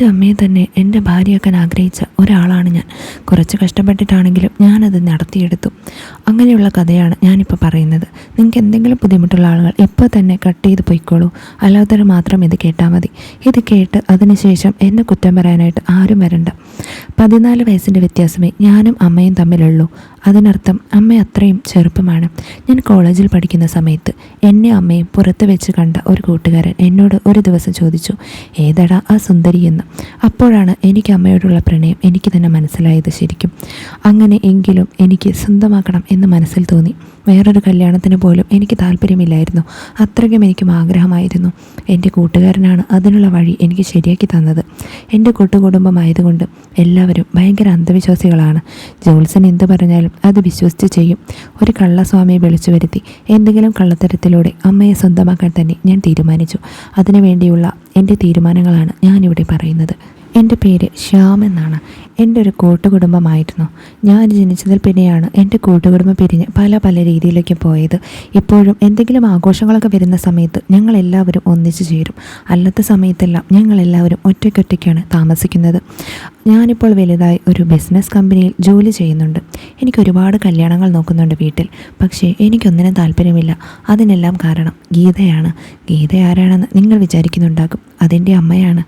എന്റെ അമ്മയെ തന്നെ എന്റെ ഭാര്യയാക്കാൻ ആഗ്രഹിച്ച ഒരാളാണ് ഞാൻ. കുറച്ച് കഷ്ടപ്പെട്ടിട്ടാണെങ്കിലും ഞാനത് നടത്തിയെടുത്തു. അങ്ങനെയുള്ള കഥയാണ് ഞാനിപ്പോൾ പറയുന്നത്. നിങ്ങൾക്ക് എന്തെങ്കിലും ബുദ്ധിമുട്ടുള്ള ആളുകൾ ഇപ്പോൾ തന്നെ കട്ട് ചെയ്ത് പോയിക്കോളൂ. അല്ലാത്തവർ മാത്രം ഇത് കേട്ടാൽ മതി. ഇത് കേട്ട് അതിനുശേഷം എന്നെ കുറ്റം പറയാനായിട്ട് ആരും വരണ്ട. പതിനാല് വയസ്സിന്റെ വ്യത്യാസമേ ഞാനും അമ്മയും തമ്മിലുള്ളൂ. അതിനർത്ഥം അമ്മ അത്രയും ചെറുപ്പമാണ്. ഞാൻ കോളേജിൽ പഠിക്കുന്ന സമയത്ത് എന്നെ അമ്മയും പുറത്ത് വെച്ച് കണ്ട ഒരു കൂട്ടുകാരൻ എന്നോട് ഒരു ദിവസം ചോദിച്ചു ഏതടാ ആ സുന്ദരി എന്ന്? അപ്പോഴാണ് എനിക്ക് അമ്മയോടുള്ള പ്രണയം എനിക്ക് തന്നെ മനസ്സിലായത് ശരിക്കും. അങ്ങനെ എങ്കിലും എനിക്ക് സ്വന്തമാക്കണം എന്ന് മനസ്സിൽ തോന്നി. വേറൊരു കല്യാണത്തിന് പോലും എനിക്ക് താല്പര്യമില്ലായിരുന്നു. അത്രയ്ക്കും എനിക്കും ആഗ്രഹമായിരുന്നു. എന്റെ കൂട്ടുകാരനാണ് അതിനുള്ള വഴി എനിക്ക് ശരിയാക്കി തന്നത്. എന്റെ കൂട്ടുകുടുംബമായതുകൊണ്ട് എല്ലാവരും ഭയങ്കര അന്ധവിശ്വാസികളാണ്. ജോത്സൻ എന്ത് പറഞ്ഞാലും അത് വിശ്വസിച്ച് ചെയ്യും. ഒരു കള്ളസ്വാമിയെ വിളിച്ചു വരുത്തി. എന്തെങ്കിലും കള്ളത്തരത്തിലൂടെ അമ്മയെ സ്വന്തമാക്കാൻ തന്നെ ഞാൻ തീരുമാനിച്ചു. അതിനുവേണ്ടിയുള്ള എന്റെ തീരുമാനങ്ങളാണ് ഞാനിവിടെ പറയുന്നത്. എന്റെ പേര് ശ്യാം എന്നാണ്. എന്റെ ഒരു കൂട്ടുകുടുംബമായിരുന്നു. ഞാൻ ജനിച്ചതിൽ പിന്നെയാണ് എന്റെ കൂട്ടുകുടുംബം പിരിഞ്ഞ് പല പല രീതിയിലേക്ക് പോയത്. ഇപ്പോഴും എന്തെങ്കിലും ആഘോഷങ്ങളൊക്കെ വരുന്ന സമയത്ത് ഞങ്ങൾ എല്ലാവരും ഒന്നിച്ചു ചേരും. അല്ലാത്ത സമയത്തെല്ലാം ഞങ്ങളെല്ലാവരും ഒറ്റയ്ക്കൊറ്റയ്ക്കാണ് താമസിക്കുന്നത്. ഞാനിപ്പോൾ വലുതായി ഒരു ബിസിനസ് കമ്പനിയിൽ ജോലി ചെയ്യുന്നുണ്ട്. എനിക്ക് ഒരുപാട് കല്യാണങ്ങൾ നോക്കുന്നുണ്ട് വീട്ടിൽ. പക്ഷേ എനിക്കൊന്നിനും താല്പര്യമില്ല. അതിനെല്ലാം കാരണം ഗീതയാണ്. ഗീത ആരാണെന്ന് നിങ്ങൾ വിചാരിക്കുന്നുണ്ടാകും. അതെന്റെ അമ്മയാണ്.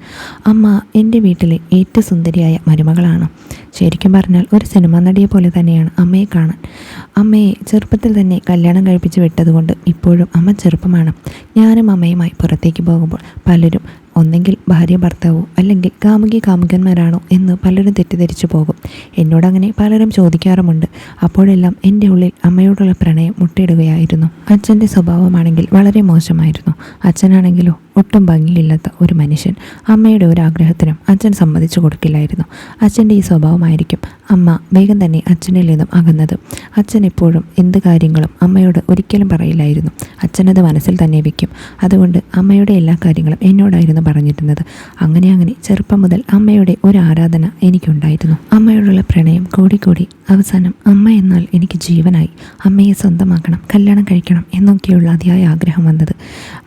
അമ്മ എന്റെ വീട്ടിലെ ഏറ്റവും സുന്ദരിയായ മരുമകളാണ്. ശരിക്കും പറഞ്ഞാൽ ഒരു സിനിമാ നടിയെ പോലെ തന്നെയാണ് അമ്മയെ കാണാൻ. അമ്മയെ ചെറുപ്പത്തിൽ തന്നെ കല്യാണം കഴിപ്പിച്ച് വിട്ടതുകൊണ്ട് ഇപ്പോഴും അമ്മ ചെറുപ്പമാണ്. ഞാനും അമ്മയുമായി പുറത്തേക്ക് പോകുമ്പോൾ പലരും ഒന്നെങ്കിൽ ഭാര്യ ഭർത്താവോ അല്ലെങ്കിൽ കാമുകി കാമുകന്മാരാണോ എന്ന് പലരും തെറ്റിദ്ധരിച്ചു പോകും. എന്നോടങ്ങനെ പലരും ചോദിക്കാറുമുണ്ട്. അപ്പോഴെല്ലാം എന്റെ ഉള്ളിൽ അമ്മയോടുള്ള പ്രണയം മുട്ടയിടുകയായിരുന്നു. അച്ഛന്റെ സ്വഭാവമാണെങ്കിൽ വളരെ മോശമായിരുന്നു. അച്ഛനാണെങ്കിലോ ഒട്ടും ഭംഗിയില്ലാത്ത ഒരു മനുഷ്യൻ അമ്മയുടെ ഒരു ആഗ്രഹത്തിനും അച്ഛൻ സമ്മതിച്ചു കൊടുക്കില്ലായിരുന്നു. അച്ഛന്റെ ഈ സ്വഭാവമായിരിക്കും അമ്മ വേഗം തന്നെ അച്ഛനിൽ നിന്നും അകന്നത്. അച്ഛൻ എപ്പോഴും എന്ത് കാര്യങ്ങളും അമ്മയോട് ഒരിക്കലും പറയില്ലായിരുന്നു. അച്ഛനത് മനസ്സിൽ തന്നെ വയ്ക്കും അതുകൊണ്ട് അമ്മയുടെ എല്ലാ കാര്യങ്ങളും എന്നോടായിരുന്നു പറഞ്ഞിരുന്നത്. അങ്ങനെ അങ്ങനെ ചെറുപ്പം മുതൽ അമ്മയുടെ ഒരു ആരാധന എനിക്കുണ്ടായിരുന്നു. അമ്മയോടുള്ള പ്രണയം കൂടിക്കൂടി അവസാനം അമ്മ എന്നാൽ എനിക്ക് ജീവനായി. അമ്മയെ സ്വന്തമാക്കണം കല്യാണം കഴിക്കണം എന്നൊക്കെയുള്ള അതിയായ ആഗ്രഹം വന്നത്.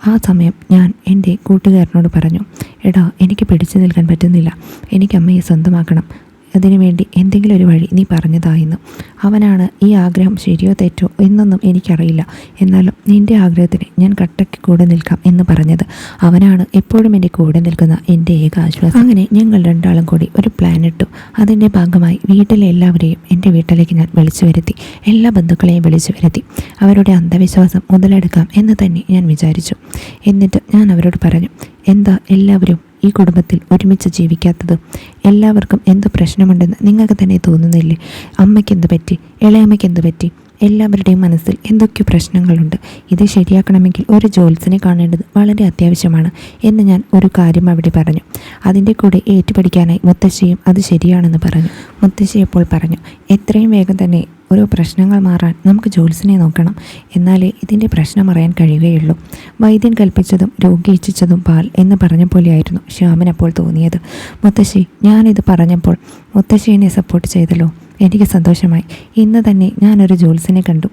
ആ സമയം ഞാൻ എന്റെ കൂട്ടുകാരനോട് പറഞ്ഞു എടാ എനിക്ക് പിടിച്ചു നിൽക്കാൻ പറ്റുന്നില്ല. എനിക്ക് അമ്മയെ സ്വന്തമാക്കണം. അതിനുവേണ്ടി എന്തെങ്കിലും ഒരു വഴി നീ പറഞ്ഞതായിരുന്നു അവനാണ് ഈ ആഗ്രഹം ശരിയോ തെറ്റോ എന്നൊന്നും എനിക്കറിയില്ല. എന്നാലും നിന്റെ ആഗ്രഹത്തിന് ഞാൻ കട്ടയ്ക്ക് കൂടെ നിൽക്കാം എന്ന് പറഞ്ഞത്. അവനാണ് എപ്പോഴും എന്റെ കൂടെ നിൽക്കുന്ന എന്റെ ഏക ആശ്വാസം അങ്ങനെ ഞങ്ങൾ രണ്ടാളും കൂടി ഒരു പ്ലാൻ ഇട്ടു. അതിന്റെ ഭാഗമായി വീട്ടിലെ എല്ലാവരെയും എന്റെ വീട്ടിലേക്ക് ഞാൻ വിളിച്ചു വരുത്തി. എല്ലാ ബന്ധുക്കളെയും വിളിച്ചു വരുത്തി. അവരുടെ അന്ധവിശ്വാസം മുതലെടുക്കാം എന്ന് തന്നെ ഞാൻ വിചാരിച്ചു. എന്നിട്ട് ഞാൻ അവരോട് പറഞ്ഞു എന്താ എല്ലാവരും ഈ കുടുംബത്തിൽ ഒരുമിച്ച് ജീവിക്കാത്തത് എല്ലാവർക്കും എന്ത് പ്രശ്നമുണ്ടെന്ന് നിങ്ങൾക്ക് തന്നെ തോന്നുന്നില്ലേ? അമ്മയ്ക്ക് എന്ത് പറ്റി? ഇളയമ്മയ്ക്ക് എന്ത് പറ്റി? എല്ലാവരുടെയും മനസ്സിൽ എന്തൊക്കെ പ്രശ്നങ്ങളുണ്ട്? ഇത് ശരിയാക്കണമെങ്കിൽ ഒരു ജോൽസിനെ കാണേണ്ടത് വളരെ അത്യാവശ്യമാണ് എന്ന് ഞാൻ ഒരു കാര്യം അവിടെ പറഞ്ഞു. അതിന്റെ കൂടെ ഏറ്റുപഠിക്കാനായി മുത്തശ്ശിയും അത് ശരിയാണെന്ന് പറഞ്ഞു. മുത്തശ്ശി അപ്പോൾ പറഞ്ഞു എത്രയും വേഗം തന്നെ ഓരോ പ്രശ്നങ്ങൾ മാറാൻ നമുക്ക് ജോൽസിനെ നോക്കണം. എന്നാലേ ഇതിന്റെ പ്രശ്നം അറിയാൻ കഴിയുകയുള്ളൂ. വൈദ്യൻ കൽപ്പിച്ചതും രോഗി ഇച്ഛിച്ചതും പാൽ എന്ന് പറഞ്ഞ പോലെയായിരുന്നു ശ്യാമൻ അപ്പോൾ തോന്നിയത്. മുത്തശ്ശി ഞാനിത് പറഞ്ഞപ്പോൾ മുത്തശ്ശി എന്നെ സപ്പോർട്ട് ചെയ്തല്ലോ. എനിക്ക് സന്തോഷമായി. ഇന്ന് തന്നെ ഞാനൊരു ജോത്സ്യനെ കണ്ടു.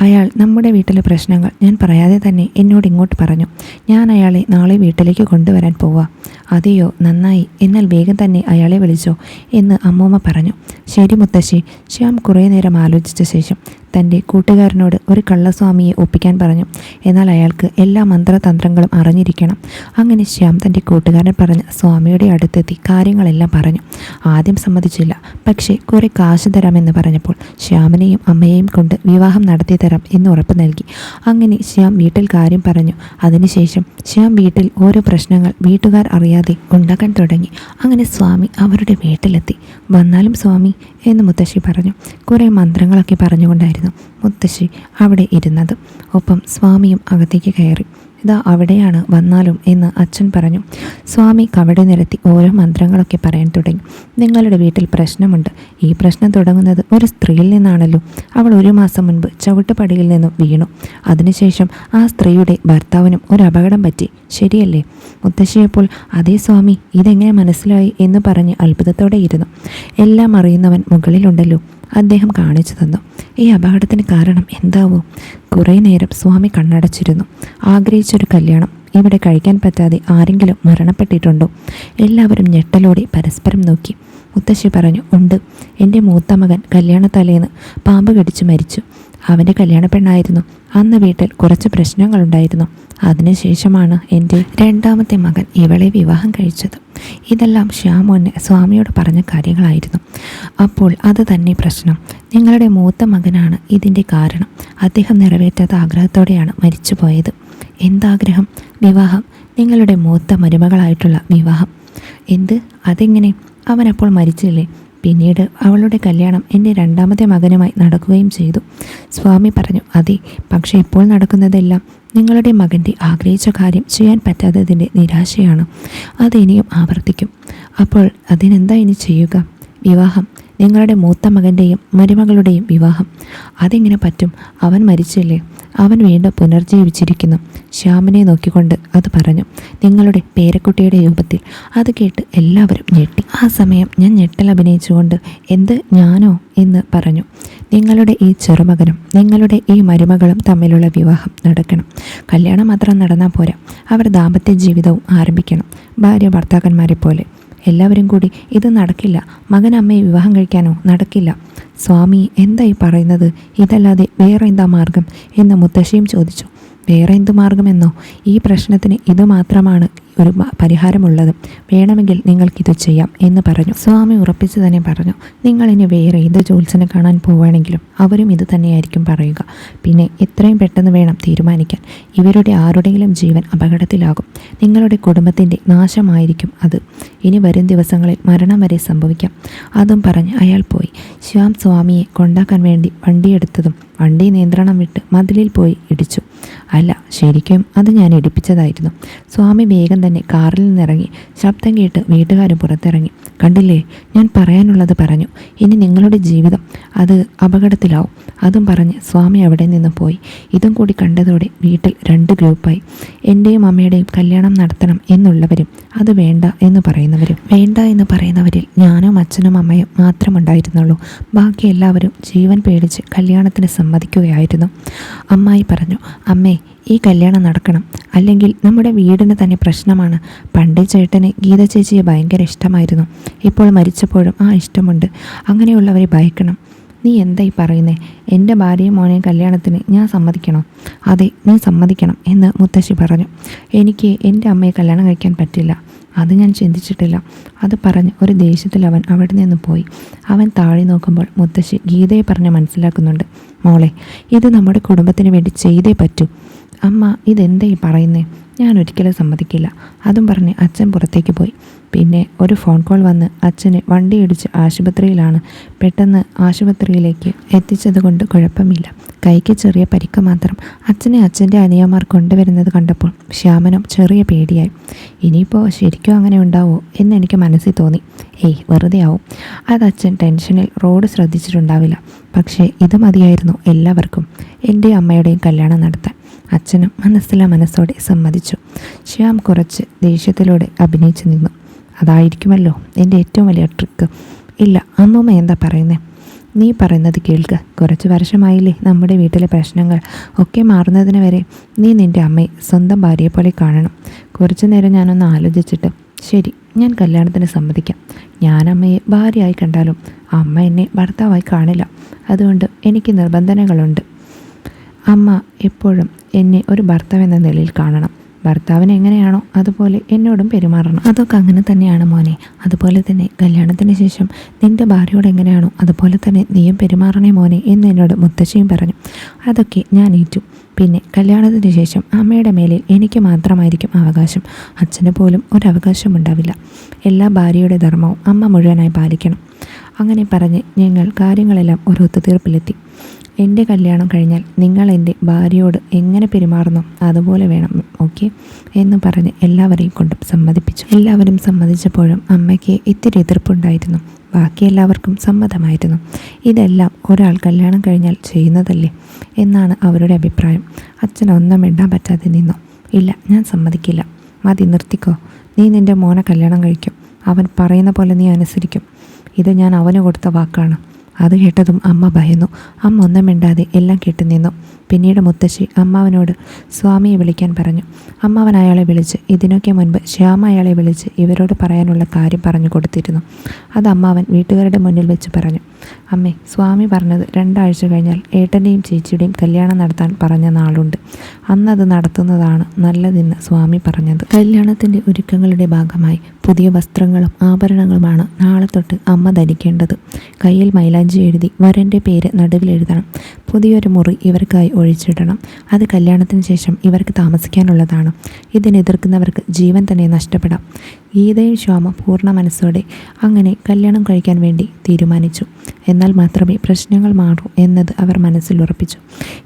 അയാൾ നമ്മുടെ വീട്ടിലെ പ്രശ്നങ്ങൾ ഞാൻ പറയാതെ തന്നെ എന്നോട് ഇങ്ങോട്ട് പറഞ്ഞു. ഞാൻ അയാളെ നാളെ വീട്ടിലേക്ക് കൊണ്ടുവരാൻ പോവാ. അതെയോ നന്നായി. എന്നാൽ വേഗം തന്നെ അയാളെ വിളിച്ചോ എന്ന് അമ്മൂമ്മ പറഞ്ഞു. ശരി മുത്തശ്ശി. ശ്യാം കുറേ നേരം ആലോചിച്ച ശേഷം തന്റെ കൂട്ടുകാരനോട് ഒരു കള്ളസ്വാമിയെ ഒപ്പിക്കാൻ പറഞ്ഞു. എന്നാൽ അയാൾക്ക് എല്ലാ മന്ത്രതന്ത്രങ്ങളും അറിഞ്ഞിരിക്കണം. അങ്ങനെ ശ്യാം തന്റെ കൂട്ടുകാരൻ പറഞ്ഞ സ്വാമിയുടെ അടുത്തെത്തി കാര്യങ്ങളെല്ലാം പറഞ്ഞു. ആദ്യം സമ്മതിച്ചില്ല. പക്ഷേ കുറേ കാശ് തരാമെന്ന് പറഞ്ഞപ്പോൾ ശ്യാമിനെയും അമ്മയെയും കൊണ്ട് വിവാഹം നടത്തി തരാം എന്ന് ഉറപ്പ് നൽകി. അങ്ങനെ ശ്യാം വീട്ടിൽ കാര്യം പറഞ്ഞു. അതിനുശേഷം ശ്യാം വീട്ടിൽ ഓരോ പ്രശ്നങ്ങൾ വീട്ടുകാർ അറിയാതെ ഉണ്ടാക്കാൻ തുടങ്ങി. അങ്ങനെ സ്വാമി അവരുടെ വീട്ടിലെത്തി. വന്നാലും സ്വാമി എന്ന് മുത്തശ്ശി പറഞ്ഞു. കുറേ മന്ത്രങ്ങളൊക്കെ പറഞ്ഞുകൊണ്ടായിരുന്നു മുത്തശ്ശി അവിടെ ഇരുന്നത്. ഒപ്പം സ്വാമിയും അകത്തേക്ക് കയറി. ഇതാ അവിടെയാണ് വന്നാലും എന്ന് അച്ഛൻ പറഞ്ഞു. സ്വാമി കവടി നിരത്തി ഓരോ മന്ത്രങ്ങളൊക്കെ പറയാൻ തുടങ്ങി. നിങ്ങളുടെ വീട്ടിൽ പ്രശ്നമുണ്ട്. ഈ പ്രശ്നം തുടങ്ങുന്നത് ഒരു സ്ത്രീയിൽ നിന്നാണല്ലോ. അവൾ ഒരു മാസം മുൻപ് ചവിട്ടുപടിയിൽ നിന്നും വീണു. അതിനുശേഷം ആ സ്ത്രീയുടെ ഭർത്താവിനും ഒരു അപകടം പറ്റി. ശരിയല്ലേ? മുത്തശ്ശിയപ്പോൾ അതേ സ്വാമി ഇതെങ്ങനെ മനസ്സിലായി? എന്ന് പറഞ്ഞ് അത്ഭുതത്തോടെ ഇരുന്നു. എല്ലാം അറിയുന്നവൻ മുകളിലുണ്ടല്ലോ. അദ്ദേഹം കാണിച്ചു തന്നു. ഈ അപകടത്തിന് കാരണം എന്താവോ? കുറേ നേരം സ്വാമി കണ്ണടച്ചിരുന്നു. ആഗ്രഹിച്ചൊരു കല്യാണം. ഇവിടെ കഴിക്കാൻ പറ്റാതെ ആരെങ്കിലും മരണപ്പെട്ടിട്ടുണ്ടോ? എല്ലാവരും ഞെട്ടലോടെ പരസ്പരം നോക്കി. മുത്തശ്ശി പറഞ്ഞു ഉണ്ട്. എന്റെ മൂത്ത മകൻ കല്യാണത്തലേന്ന് പാമ്പ് കടിച്ചു മരിച്ചു. അവന്റെ കല്യാണ പെണ്ണായിരുന്നു. അന്ന് വീട്ടിൽ കുറച്ച് പ്രശ്നങ്ങളുണ്ടായിരുന്നു. അതിനുശേഷമാണ് എന്റെ രണ്ടാമത്തെ മകൻ ഇവളെ വിവാഹം കഴിച്ചത്. ഇതെല്ലാം ശ്യാമോന് സ്വാമിയോട് പറഞ്ഞ കാര്യങ്ങളായിരുന്നു. അപ്പോൾ അത് തന്നെ പ്രശ്നം. നിങ്ങളുടെ മൂത്ത മകനാണ് ഇതിന്റെ കാരണം. അദ്ദേഹം നിറവേറ്റാത്ത ആഗ്രഹത്തോടെയാണ് മരിച്ചുപോയത്. എന്താഗ്രഹം? വിവാഹം. നിങ്ങളുടെ മൂത്ത മരുമകളായിട്ടുള്ള വിവാഹം. എന്ത്? അതെങ്ങനെ? അവനപ്പോൾ മരിച്ചില്ലേ? പിന്നീട് അവളുടെ കല്യാണം എന്റെ രണ്ടാമത്തെ മകനുമായി നടക്കുകയും ചെയ്തു. സ്വാമി പറഞ്ഞു അതെ പക്ഷേ ഇപ്പോൾ നടക്കുന്നതെല്ലാം നിങ്ങളുടെ മകന്റെ ആഗ്രഹിച്ച കാര്യം ചെയ്യാൻ പറ്റാത്തതിന്റെ നിരാശയാണ്. അതിനിയും ആവർത്തിക്കും. അപ്പോൾ അതിനെന്താ ഇനി ചെയ്യുക? വിവാഹം. നിങ്ങളുടെ മൂത്ത മകന്റെയും മരുമകളുടെയും വിവാഹം. അതെങ്ങനെ പറ്റും? അവൻ മരിച്ചില്ലേ? അവൻ വീണ്ടും പുനർജീവിച്ചിരിക്കുന്നു. ശ്യാമിനെ നോക്കിക്കൊണ്ട് അത് പറഞ്ഞു. നിങ്ങളുടെ പേരക്കുട്ടിയുടെ രൂപത്തിൽ. അത് കേട്ട് എല്ലാവരും ഞെട്ടി. ആ സമയം ഞാൻ ഞെട്ടൽ അഭിനയിച്ചുകൊണ്ട് എന്ത് ഞാനോ എന്ന് പറഞ്ഞു. നിങ്ങളുടെ ഈ ചെറുമകനും നിങ്ങളുടെ ഈ മരുമകളും തമ്മിലുള്ള വിവാഹം നടക്കണം. കല്യാണം മാത്രം നടന്നാൽ പോരാ. അവർ ദാമ്പത്യ ജീവിതവും ആരംഭിക്കണം. ഭാര്യ ഭർത്താക്കന്മാരെ പോലെ എല്ലാവരും കൂടി ഇത് നടക്കില്ല. മകൻ അമ്മയെ വിവാഹം കഴിക്കാനോ നടക്കില്ല. സ്വാമി എന്തായി പറയുന്നത്? ഇതല്ലാതെ വേറെ എന്താ മാർഗം? എന്ന് മുത്തശ്ശിയും ചോദിച്ചു. വേറെ എന്തു മാർഗമെന്നോ? ഈ പ്രശ്നത്തിന് ഇത് മാത്രമാണ് ഒരു പരിഹാരമുള്ളത്. വേണമെങ്കിൽ നിങ്ങൾക്കിത് ചെയ്യാം എന്ന് പറഞ്ഞു. സ്വാമി ഉറപ്പിച്ചു തന്നെ പറഞ്ഞു നിങ്ങൾ ഇനി വേറെ ഏത് ജോത്സനെ കാണാൻ പോവുകയാണെങ്കിലും അവരും ഇത് തന്നെയായിരിക്കും പറയുക. പിന്നെ എത്രയും പെട്ടെന്ന് വേണം തീരുമാനിക്കാൻ. ഇവരുടെ ആരുടെയെങ്കിലും ജീവൻ അപകടത്തിലാകും. നിങ്ങളുടെ കുടുംബത്തിന്റെ നാശമായിരിക്കും അത്. ഇനി വരും ദിവസങ്ങളിൽ മരണം വരെ സംഭവിക്കാം. അതും പറഞ്ഞ് അയാൾ പോയി. ശ്യാം സ്വാമിയെ കൊണ്ടാക്കാൻ വേണ്ടി വണ്ടിയെടുത്തതും വണ്ടി നിയന്ത്രണം വിട്ട് മതിലിൽ പോയി ഇടിച്ചു. അല്ല ശരിക്കും അത് ഞാൻ ഇടിപ്പിച്ചതായിരുന്നു സ്വാമി വേഗം തന്നെ കാറിൽ നിന്നിറങ്ങി. ശബ്ദം കേട്ട് വീട്ടുകാരും പുറത്തിറങ്ങി. കണ്ടില്ലേ ഞാൻ പറയാനുള്ളത് പറഞ്ഞു. ഇനി നിങ്ങളുടെ ജീവിതം അത് അപകടത്തിലാവും. അതും പറഞ്ഞ് സ്വാമി അവിടെ നിന്ന് പോയി. ഇതും കൂടി കണ്ടതോടെ വീട്ടിൽ രണ്ട് ഗ്രൂപ്പായി. എന്റെയും അമ്മയുടെയും കല്യാണം നടത്തണം എന്നുള്ളവരും അത് വേണ്ട എന്ന് പറയുന്നവരും. വേണ്ട എന്ന് പറയുന്നവരിൽ ഞാനും അച്ഛനും അമ്മയും മാത്രമുണ്ടായിരുന്നുള്ളൂ. ബാക്കി എല്ലാവരും ജീവൻ പേടിച്ച് കല്യാണത്തിന് സമ്മതിക്കുകയായിരുന്നു. അമ്മായി പറഞ്ഞു അമ്മേ ഈ കല്യാണം നടക്കണം. അല്ലെങ്കിൽ നമ്മുടെ വീടിന് തന്നെ പ്രശ്നമാണ്. പണ്ടേ ചേട്ടന് ഗീത ചേച്ചിയെ ഭയങ്കര ഇഷ്ടമായിരുന്നു. ഇപ്പോൾ മരിച്ചപ്പോഴും ആ ഇഷ്ടമുണ്ട്. അങ്ങനെയുള്ളവരെ ഭയക്കണം. നീ എന്തായി പറയുന്നേ? എന്റെ ഭാര്യയും മോനെ കല്യാണത്തിന് ഞാൻ സമ്മതിക്കണോ? അതെ നീ സമ്മതിക്കണം എന്ന് മുത്തശ്ശി പറഞ്ഞു. എനിക്ക് എന്റെ അമ്മയെ കല്യാണം കഴിക്കാൻ പറ്റില്ല. അത് ഞാൻ ചിന്തിച്ചിട്ടില്ല. അത് പറഞ്ഞ് ഒരു ദേഷ്യത്തിൽ അവൻ അവിടെ നിന്ന് പോയി. അവൻ താഴെ നോക്കുമ്പോൾ മുത്തശ്ശി ഗീതയെ പറഞ്ഞ് മനസ്സിലാക്കുന്നുണ്ട്. മോളെ ഇത് നമ്മുടെ കുടുംബത്തിന് വേണ്ടി ചെയ്തേ പറ്റൂ. അമ്മ ഇതെന്തേ പറയുന്നേ? ഞാൻ ഒരിക്കലും സമ്മതിക്കില്ല. അതും പറഞ്ഞ് അച്ഛൻ പുറത്തേക്ക് പോയി. പിന്നെ ഒരു ഫോൺ കോൾ വന്ന് അച്ഛനെ വണ്ടിയിടിച്ച് ആശുപത്രിയിലാണ് പെട്ടെന്ന് ആശുപത്രിയിലേക്ക് എത്തിച്ചത് കൊണ്ട് കുഴപ്പമില്ല. കൈക്ക് ചെറിയ പരിക്ക് മാത്രം അച്ഛനെ അച്ഛന്റെ അനിയന്മാർ കൊണ്ടുവരുന്നത് കണ്ടപ്പോൾ ശ്യാമനും ചെറിയ പേടിയായി. ഇനിയിപ്പോൾ ശരിക്കും അങ്ങനെ ഉണ്ടാവോ? എന്ന് എനിക്ക് മനസ്സിൽ തോന്നി. ഏയ് വെറുതെ ആവും. അത് അച്ഛൻ ടെൻഷനിൽ റോഡ് ശ്രദ്ധിച്ചിട്ടുണ്ടാവില്ല. പക്ഷേ ഇത് മതിയായിരുന്നു എല്ലാവർക്കും. എന്റെ അമ്മയുടെയും കല്യാണം നടത്താൻ. അച്ഛനും മനസ്സിലെ മനസ്സോടെ സമ്മതിച്ചു. ശ്യാം കുറച്ച് ദേഷ്യത്തിലൂടെ അഭിനയിച്ചു നിന്നു. അതായിരിക്കുമല്ലോ എന്റെ ഏറ്റവും വലിയ ട്രിക്ക് ഇല്ല അമ്മൂമ്മ എന്താ പറയുന്നത് നീ പറയുന്നത് കേൾക്കുക കുറച്ച് വർഷമായില്ലേ നമ്മുടെ വീട്ടിലെ പ്രശ്നങ്ങൾ ഒക്കെ മാറുന്നതിന് വരെ നീ നിന്റെ അമ്മയെ സ്വന്തം ഭാര്യയെ പോലെ കാണണം. കുറച്ചു നേരം ഞാനൊന്ന് ആലോചിച്ചിട്ട് ശരി ഞാൻ കല്യാണത്തിന് സമ്മതിക്കാം. ഞാൻ അമ്മയെ ഭാര്യയായി കണ്ടാലും അമ്മ എന്നെ ഭർത്താവായി കാണില്ല. അതുകൊണ്ട് എനിക്ക് നിർബന്ധനകളുണ്ട്. അമ്മ എപ്പോഴും എന്നെ ഒരു ഭർത്താവ് എന്ന നിലയിൽ കാണണം. ഭർത്താവിന് എങ്ങനെയാണോ അതുപോലെ എന്നോടും പെരുമാറണം. അതൊക്കെ അങ്ങനെ തന്നെയാണ് മോനെ. അതുപോലെ തന്നെ കല്യാണത്തിന് ശേഷം നിന്റെ ഭാര്യയോട് എങ്ങനെയാണോ അതുപോലെ തന്നെ നീയും പെരുമാറണേ മോനെ എന്ന് എന്നോട് മുത്തശ്ശിയും പറഞ്ഞു. അതൊക്കെ ഞാൻ ഏറ്റു. പിന്നെ കല്യാണത്തിന് ശേഷം അമ്മയുടെ മേലിൽ എനിക്ക് മാത്രമായിരിക്കും അവകാശം. അച്ഛന് പോലും ഒരവകാശം ഉണ്ടാവില്ല. എല്ലാ ഭാര്യയുടെ ധർമ്മവും അമ്മ മുഴുവനായി പാലിക്കണം. അങ്ങനെ പറഞ്ഞ് ഞങ്ങൾ കാര്യങ്ങളെല്ലാം ഒരു ഒത്തുതീർപ്പിലെത്തി. എന്റെ കല്യാണം കഴിഞ്ഞാൽ നിങ്ങൾ എന്റെ ഭാര്യയോട് എങ്ങനെ പെരുമാറുന്നു അതുപോലെ വേണം ഓക്കെ? എന്ന് പറഞ്ഞ് എല്ലാവരെയും കൊണ്ടും സമ്മതിപ്പിച്ചു. എല്ലാവരും സമ്മതിച്ചപ്പോഴും അമ്മയ്ക്ക് ഇത്തിരി എതിർപ്പുണ്ടായിരുന്നു. ബാക്കി എല്ലാവർക്കും സമ്മതമായിരുന്നു. ഇതെല്ലാം ഒരാൾ കല്യാണം കഴിഞ്ഞാൽ ചെയ്യുന്നതല്ലേ? എന്നാണ് അവരുടെ അഭിപ്രായം. അച്ഛനൊന്നും ഇടാൻ പറ്റാതെ നിന്നു. ഇല്ല ഞാൻ സമ്മതിക്കില്ല. മതി നിർത്തിക്കോ. നീ നിന്റെ മോനെ കല്യാണം കഴിക്കും. അവൻ പറയുന്ന പോലെ നീ അനുസരിക്കും. ഇത് ഞാൻ അവന് കൊടുത്ത വാക്കാണ്. അത് കേട്ടതും അമ്മ ഭയന്നു. അമ്മ ഒന്നും മിണ്ടാതെ എല്ലാം കേട്ടു നിന്നു. പിന്നീട് മുത്തശ്ശി അമ്മാവനോട് സ്വാമിയെ വിളിക്കാൻ പറഞ്ഞു. അമ്മാവൻ അയാളെ വിളിച്ച് ഇതിനൊക്കെ മുൻപ് ശ്യാമ അയാളെ വിളിച്ച് ഇവരോട് പറയാനുള്ള കാര്യം പറഞ്ഞു കൊടുത്തിരുന്നു. അത് അമ്മാവൻ വീട്ടുകാരുടെ മുന്നിൽ വെച്ച് പറഞ്ഞു. അമ്മേ സ്വാമി പറഞ്ഞത് രണ്ടാഴ്ച കഴിഞ്ഞാൽ ഏട്ടന്റെയും ചേച്ചിയുടെയും കല്യാണം നടത്താൻ പറഞ്ഞ നാളുണ്ട്. അന്നത് നടത്തുന്നതാണ് നല്ലതെന്ന് സ്വാമി പറഞ്ഞത്. കല്യാണത്തിന്റെ ഒരുക്കങ്ങളുടെ ഭാഗമായി പുതിയ വസ്ത്രങ്ങളും ആഭരണങ്ങളുമാണ് നാളെ തൊട്ട് അമ്മ ധരിക്കേണ്ടത്. കയ്യിൽ മൈലാഞ്ചി എഴുതി വരന്റെ പേര് നടുവിൽ എഴുതണം. പുതിയൊരു മുറി ഇവർക്കായി ഒഴിച്ചിടണം. അത് കല്യാണത്തിന് ശേഷം ഇവർക്ക് താമസിക്കാനുള്ളതാണ്. ഇതിനെതിർക്കുന്നവർക്ക് ജീവൻ തന്നെ നഷ്ടപ്പെടാം. ഗീതയും ശ്യാമ പൂർണ മനസ്സോടെ അങ്ങനെ കല്യാണം കഴിക്കാൻ വേണ്ടി തീരുമാനിച്ചു. എന്നാൽ മാത്രമേ പ്രശ്നങ്ങൾ മാറൂ എന്നത് അവർ മനസ്സിൽ ഉറപ്പിച്ചു.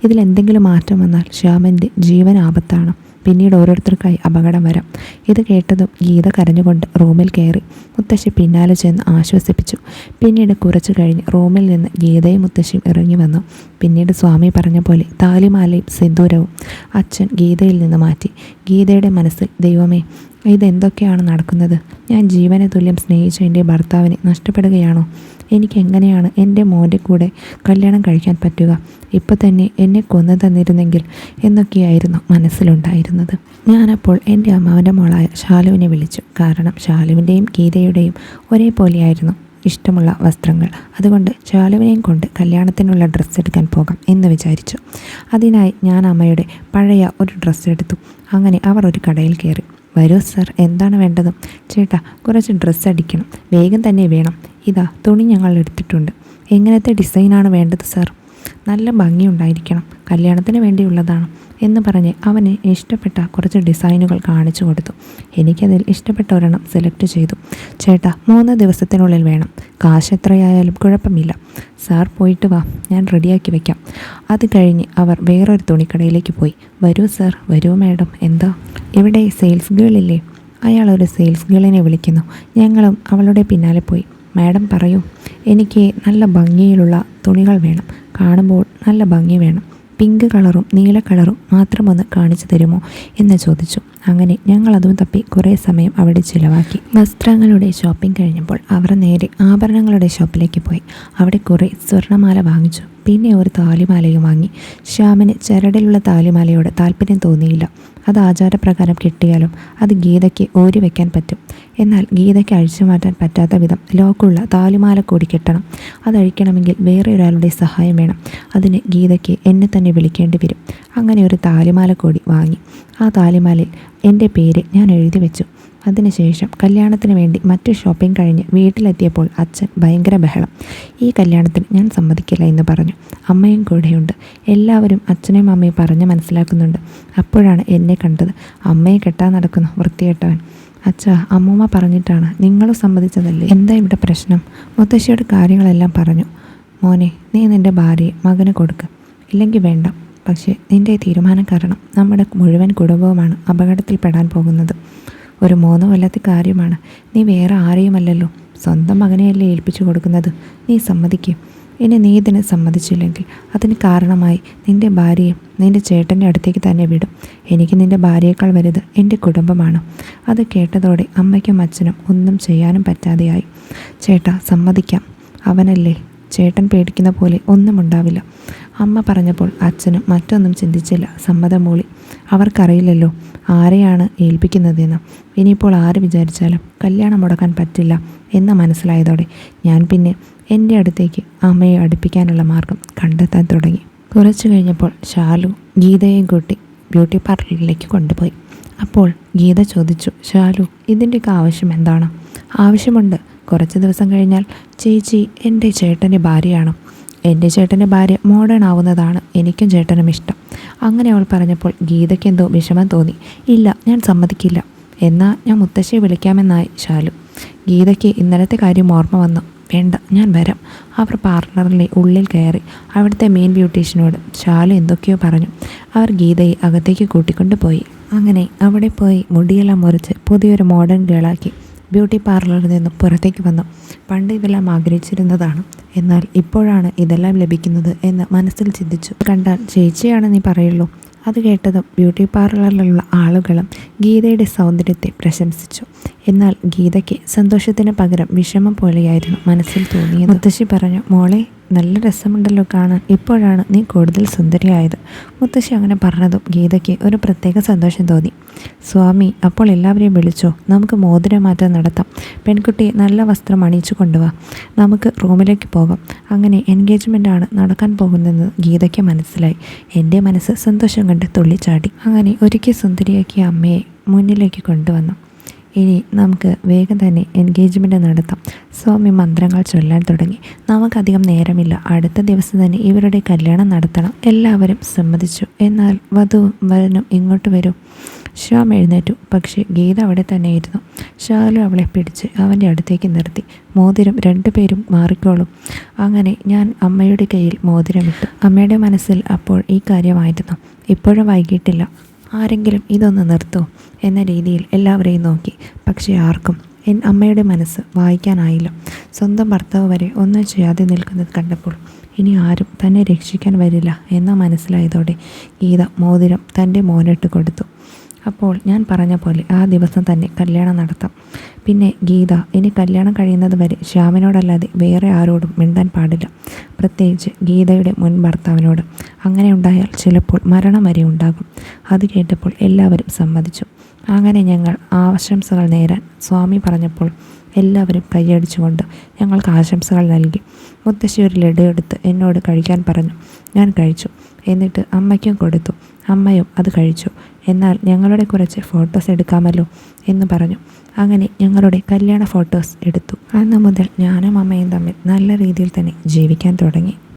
ഇതിൽ എന്തെങ്കിലും മാറ്റം വന്നാൽ ശ്യാമന്റെ ജീവൻ ആപത്താണ് പിന്നീട് ഓരോരുത്തർക്കായി അപകടം വരാം. ഇത് കേട്ടതും ഗീത കരഞ്ഞുകൊണ്ട് റൂമിൽ കയറി. മുത്തശ്ശി പിന്നാലെ ചെന്ന് ആശ്വസിപ്പിച്ചു. പിന്നീട് കുറച്ചു കഴിഞ്ഞ് റൂമിൽ നിന്ന് ഗീതയും മുത്തശ്ശിയും ഇറങ്ങി വന്നു. പിന്നീട് സ്വാമി പറഞ്ഞ പോലെ താലിമാലയും സിന്ദൂരവും അച്ഛൻ ഗീതയിൽ നിന്ന് മാറ്റി. ഗീതയുടെ മനസ്സിൽ ദൈവമേ ഇതെന്തൊക്കെയാണ് നടക്കുന്നത്? ഞാൻ ജീവനെ തുല്യം സ്നേഹിച്ച എന്റെ ഭർത്താവിനെ നഷ്ടപ്പെടുകയാണോ? എനിക്ക് എങ്ങനെയാണ് എന്റെ മോന്റെ കൂടെ കല്യാണം കഴിക്കാൻ പറ്റുക? ഇപ്പോൾ തന്നെ എന്നെ കൊന്നു തന്നിരുന്നെങ്കിൽ എന്നൊക്കെയായിരുന്നു മനസ്സിലുണ്ടായിരുന്നത്. ഞാനപ്പോൾ എന്റെ അമ്മാവന്റെ മോളായ ശാലുവിനെ വിളിച്ചു. കാരണം ശാലുവിന്റെയും ഗീതയുടെയും ഒരേപോലെയായിരുന്നു ഇഷ്ടമുള്ള വസ്ത്രങ്ങൾ. അതുകൊണ്ട് ശാലുവിനെയും കൊണ്ട് കല്യാണത്തിനുള്ള ഡ്രസ്സ് എടുക്കാൻ പോകാം എന്ന് വിചാരിച്ചു. അതിനായി ഞാൻ അമ്മയുടെ പഴയ ഒരു ഡ്രസ്സ് എടുത്തു. അങ്ങനെ അവർ ഒരു കടയിൽ കയറി. വരൂ സർ എന്താണ് വേണ്ടത്? ചേട്ടാ കുറച്ച് ഡ്രസ്സ് അടിക്കണം. വേഗം തന്നെ വേണം. ഇതാ തുണി ഞങ്ങൾ എടുത്തിട്ടുണ്ട് എങ്ങനത്തെ ഡിസൈനാണ് വേണ്ടത് സാർ? നല്ല ഭംഗിയുണ്ടായിരിക്കണം. കല്യാണത്തിന് വേണ്ടിയുള്ളതാണ് എന്ന് പറഞ്ഞ് അവന് ഇഷ്ടപ്പെട്ട കുറച്ച് ഡിസൈനുകൾ കാണിച്ചു കൊടുത്തു. എനിക്കതിൽ ഇഷ്ടപ്പെട്ട ഒരെണ്ണം സെലക്ട് ചെയ്തു. ചേട്ടാ മൂന്ന് ദിവസത്തിനുള്ളിൽ വേണം. കാശ് എത്രയായാലും കുഴപ്പമില്ല. സാർ പോയിട്ട് വാ ഞാൻ റെഡിയാക്കി വെക്കാം. അത് കഴിഞ്ഞ് അവർ വേറൊരു തുണിക്കടയിലേക്ക് പോയി. വരൂ സാർ. വരൂ മാഡം. എന്താ? ഇവിടെ സെയിൽസ് ഗേളില്ലേ? അയാൾ ഒരു സെയിൽസ് ഗേളിനെ വിളിക്കുന്നു. ഞങ്ങളും അവളുടെ പിന്നാലെ പോയി. മാഡം പറയൂ എനിക്ക് നല്ല ഭംഗിയിലുള്ള തുണികൾ വേണം. കാണുമ്പോൾ നല്ല ഭംഗി വേണം. പിങ്ക് കളറും നീല കളറും മാത്രമൊന്ന് കാണിച്ചു തരുമോ? എന്ന് ചോദിച്ചു. അങ്ങനെ ഞങ്ങൾ അതും തപ്പി കുറേ സമയം അവിടെ ചിലവാക്കി. വസ്ത്രങ്ങളുടെ ഷോപ്പിംഗ് കഴിഞ്ഞപ്പോൾ അവർ നേരെ ആഭരണങ്ങളുടെ ഷോപ്പിലേക്ക് പോയി. അവിടെ കുറേ സ്വർണമാല വാങ്ങിച്ചു. പിന്നെ ഒരു താലിമാലയും വാങ്ങി. ശ്യാമിന് ചരടിലുള്ള താലിമാലയോട് താല്പര്യം തോന്നിയില്ല. അത് ആചാരപ്രകാരം കിട്ടിയാലും അത് ഗീതയ്ക്ക് ഊരി വയ്ക്കാൻ പറ്റും. എന്നാൽ ഗീതയ്ക്ക് അഴിച്ചു മാറ്റാൻ പറ്റാത്ത വിധം ലോക്കുള്ള താലിമാല കൂടി കിട്ടണം. അതഴിക്കണമെങ്കിൽ വേറെ ഒരാളുടെ സഹായം വേണം. അതിന് ഗീതയ്ക്ക് എന്നെ തന്നെ വിളിക്കേണ്ടി വരും. അങ്ങനെ ഒരു താലിമാല കൂടി വാങ്ങി. ആ താലിമാലയിൽ എന്റെ പേര് ഞാൻ എഴുതി വെച്ചു. അതിനുശേഷം കല്യാണത്തിന് വേണ്ടി മറ്റു ഷോപ്പിംഗ് കഴിഞ്ഞ് വീട്ടിലെത്തിയപ്പോൾ അച്ഛൻ ഭയങ്കര ബഹളം. ഈ കല്യാണത്തിന് ഞാൻ സമ്മതിക്കില്ല എന്ന് പറഞ്ഞു. അമ്മയും കൂടെയുണ്ട്. എല്ലാവരും അച്ഛനെയും അമ്മയും പറഞ്ഞ് മനസ്സിലാക്കുന്നുണ്ട്. അപ്പോഴാണ് എന്നെ കണ്ടത്. അമ്മയെ കെട്ടാൻ നടക്കുന്നു വൃത്തികെട്ടവൻ. അച്ഛാ അമ്മൂമ്മ പറഞ്ഞിട്ടാണ്. നിങ്ങൾ സമ്മതിച്ചതല്ലേ? എന്താ ഇവിടെ പ്രശ്നം? മുത്തശ്ശിയോട് കാര്യങ്ങളെല്ലാം പറഞ്ഞു. മോനെ നീ നിന്റെ ഭാര്യയെ മകന് കൊടുക്ക്. ഇല്ലെങ്കിൽ വേണ്ട. പക്ഷേ നിന്റെ തീരുമാനം കാരണം നമ്മുടെ മുഴുവൻ കുടുംബവുമാണ് അപകടത്തിൽപ്പെടാൻ പോകുന്നത്. ഒരു മൂന്ന് കൊല്ലത്തെ കാര്യമാണ്. നീ വേറെ ആരെയുമല്ലല്ലോ. സ്വന്തം മകനെയല്ലേ ഏൽപ്പിച്ചു കൊടുക്കുന്നത്. നീ സമ്മതിക്കും. ഇനി നീ ഇതിന് സമ്മതിച്ചില്ലെങ്കിൽ അതിന് കാരണമായി നിന്റെ ഭാര്യയെ നിന്റെ ചേട്ടന്റെ അടുത്തേക്ക് തന്നെ വിടും. എനിക്ക് നിന്റെ ഭാര്യയേക്കാൾ വലുത് എന്റെ കുടുംബമാണ്. അത് കേട്ടതോടെ അമ്മയ്ക്കും അച്ഛനും ഒന്നും ചെയ്യാനും പറ്റാതെയായി. ചേട്ടാ സമ്മതിക്കാം. അവനല്ലേ ചേട്ടൻ പേടിക്കുന്ന പോലെ ഒന്നും ഉണ്ടാവില്ല. അമ്മ പറഞ്ഞപ്പോൾ അച്ഛനും മറ്റൊന്നും ചിന്തിച്ചില്ല. സമ്മതം മൂളി. അവർക്കറിയില്ലല്ലോ ആരെയാണ് ഏൽപ്പിക്കുന്നതെന്ന്. ഇനിയിപ്പോൾ ആര് വിചാരിച്ചാലും കല്യാണം മുടക്കാൻ പറ്റില്ല എന്ന് മനസ്സിലായതോടെ ഞാൻ പിന്നെ എന്റെ അടുത്തേക്ക് അമ്മയെ അടുപ്പിക്കാനുള്ള മാർഗം കണ്ടെത്താൻ തുടങ്ങി. കുറച്ചു കഴിഞ്ഞപ്പോൾ ഷാലു ഗീതയെയും കൂട്ടി ബ്യൂട്ടി പാർലറിലേക്ക് കൊണ്ടുപോയി. അപ്പോൾ ഗീത ചോദിച്ചു ഷാലു ഇതിന്റെയൊക്കെ ആവശ്യം എന്താണ്? ആവശ്യമുണ്ട്. കുറച്ച് ദിവസം കഴിഞ്ഞാൽ ചേച്ചി എന്റെ ചേട്ടന്റെ ഭാര്യയാണ്. എന്റെ ചേട്ടന്റെ ഭാര്യ മോഡേൺ ആവുന്നതാണ് എനിക്കും ചേട്ടനും ഇഷ്ടം. അങ്ങനെ അവൾ പറഞ്ഞപ്പോൾ ഗീതയ്ക്ക് എന്തോ വിഷമം തോന്നി. ഇല്ല ഞാൻ സമ്മതിക്കില്ല. എന്നാൽ ഞാൻ മുത്തശ്ശിയെ വിളിക്കാമെന്നായി ശാലു. ഗീതയ്ക്ക് ഇന്നലത്തെ കാര്യം ഓർമ്മ വന്നു. വേണ്ട ഞാൻ വരാം. അവർ പാർട്ണറിലെ ഉള്ളിൽ കയറി അവിടുത്തെ മെയിൻ ബ്യൂട്ടീഷ്യനോട് ശാലു എന്തൊക്കെയോ പറഞ്ഞു. അവർ ഗീതയെ അകത്തേക്ക് കൂട്ടിക്കൊണ്ടുപോയി. അങ്ങനെ അവിടെ പോയി മുടിയെല്ലാം മുറിച്ച് പുതിയൊരു മോഡേൺ ഗേളാക്കി ബ്യൂട്ടി പാർലറിൽ നിന്നും പുറത്തേക്ക് വന്നു. പണ്ട് ഇതെല്ലാം ആഗ്രഹിച്ചിരുന്നതാണ്. എന്നാൽ ഇപ്പോഴാണ് ഇതെല്ലാം ലഭിക്കുന്നത് എന്ന് മനസ്സിൽ ചിന്തിച്ചു. കണ്ടാൽ ചേച്ചിയാണ് നീ പറയുള്ളൂ. അത് കേട്ടതും ബ്യൂട്ടി പാർലറിലുള്ള ആളുകളും ഗീതയുടെ സൗന്ദര്യത്തെ പ്രശംസിച്ചു. എന്നാൽ ഗീതയ്ക്ക് സന്തോഷത്തിന് പകരം വിഷമം പോലെയായിരുന്നു മനസ്സിൽ തോന്നിയത്. മുത്തശ്ശി പറഞ്ഞു മോളെ നല്ല രസമുണ്ടല്ലോ കാണാൻ. ഇപ്പോഴാണ് നീ കൂടുതൽ സുന്ദരിയായത്. മുത്തശ്ശി അങ്ങനെ പറഞ്ഞതും ഗീതയ്ക്ക് ഒരു പ്രത്യേക സന്തോഷം തോന്നി. സ്വാമി അപ്പോൾ എല്ലാവരെയും വിളിച്ചോ? നമുക്ക് മോതിരമാറ്റം നടത്താം. പെൺകുട്ടിയെ നല്ല വസ്ത്രം അണിയിച്ചു കൊണ്ടുവാ. നമുക്ക് റൂമിലേക്ക് പോകാം. അങ്ങനെ എൻഗേജ്മെന്റ് ആണ് നടക്കാൻ പോകുന്നതെന്ന് ഗീതയ്ക്ക് മനസ്സിലായി. എന്റെ മനസ്സ് സന്തോഷം കണ്ട് തുള്ളിച്ചാടി. അങ്ങനെ ഒരുക്കി സുന്ദരിയാക്കിയ അമ്മയെ മുന്നിലേക്ക് കൊണ്ടുവന്നു. ഇനി നമുക്ക് വേഗം തന്നെ എൻഗേജ്മെന്റ് നടത്താം. സ്വാമി മന്ത്രങ്ങൾ ചൊല്ലാൻ തുടങ്ങി. നമുക്കധികം നേരമില്ല. അടുത്ത ദിവസം തന്നെ ഇവരുടെ കല്യാണം നടത്തണം. എല്ലാവരും സമ്മതിച്ചു. എന്നാൽ വധുവും വരനും ഇങ്ങോട്ട് വരൂ. ശ്യാം എഴുന്നേറ്റു. പക്ഷേ ഗീത അവിടെ തന്നെയിരുന്നു ശാലു അവളെ പിടിച്ച് അവന്റെ അടുത്തേക്ക് നിർത്തി. മോതിരം രണ്ടുപേരും മാറിക്കോളും. അങ്ങനെ ഞാൻ അമ്മയുടെ കയ്യിൽ മോതിരമിട്ടു. അമ്മയുടെ മനസ്സിൽ അപ്പോൾ ഈ കാര്യമായിരുന്നു. ഇപ്പോഴും വൈകിട്ടില്ല. ആരെങ്കിലും ഇതൊന്ന് നിർത്തൂ എന്ന രീതിയിൽ എല്ലാവരെയും നോക്കി. പക്ഷേ ആർക്കും എൻ അമ്മയുടെ മനസ്സ് വായിക്കാനായില്ല. സ്വന്തം ഭർത്താവ് വരെ ഒന്നും ചെയ്യാതെ നിൽക്കുന്നത് കണ്ടപ്പോൾ ഇനി ആരും തന്നെ രക്ഷിക്കാൻ വരില്ല എന്ന മനസ്സിലായതോടെ ഗീത മോതിരം തന്റെ മോനിട്ട് കൊടുത്തു. അപ്പോൾ ഞാൻ പറഞ്ഞ പോലെ ആ ദിവസം തന്നെ കല്യാണം നടത്താം. പിന്നെ ഗീത ഇനി കല്യാണം കഴിയുന്നത് വരെ ശ്യാമിനോടല്ലാതെ വേറെ ആരോടും മിണ്ടാൻ പാടില്ല. പ്രത്യേകിച്ച് ഗീതയുടെ മുൻ ഭർത്താവിനോട്. അങ്ങനെ ഉണ്ടായാൽ ചിലപ്പോൾ മരണം വരെ ഉണ്ടാകും. അത് കേട്ടപ്പോൾ എല്ലാവരും സമ്മതിച്ചു. അങ്ങനെ ഞങ്ങൾ ആശംസകൾ നേരാൻ സ്വാമി പറഞ്ഞപ്പോൾ എല്ലാവരും കൈയടിച്ചുകൊണ്ട് ഞങ്ങൾക്ക് ആശംസകൾ നൽകി. മുത്തശ്ശി ഒരു ലഡു എടുത്ത് എന്നോട് കഴിക്കാൻ പറഞ്ഞു. ഞാൻ കഴിച്ചു. എന്നിട്ട് അമ്മയ്ക്കും കൊടുത്തു. അമ്മയും അത് കഴിച്ചു. എന്നാൽ ഞങ്ങളുടെ കുറച്ച് ഫോട്ടോസ് എടുക്കാമല്ലോ എന്ന് പറഞ്ഞു. അങ്ങനെ ഞങ്ങളുടെ കല്യാണ ഫോട്ടോസ് എടുത്തു. അന്ന് മുതൽ ഞാനും അമ്മയും തമ്മിൽ നല്ല രീതിയിൽ തന്നെ ജീവിക്കാൻ തുടങ്ങി.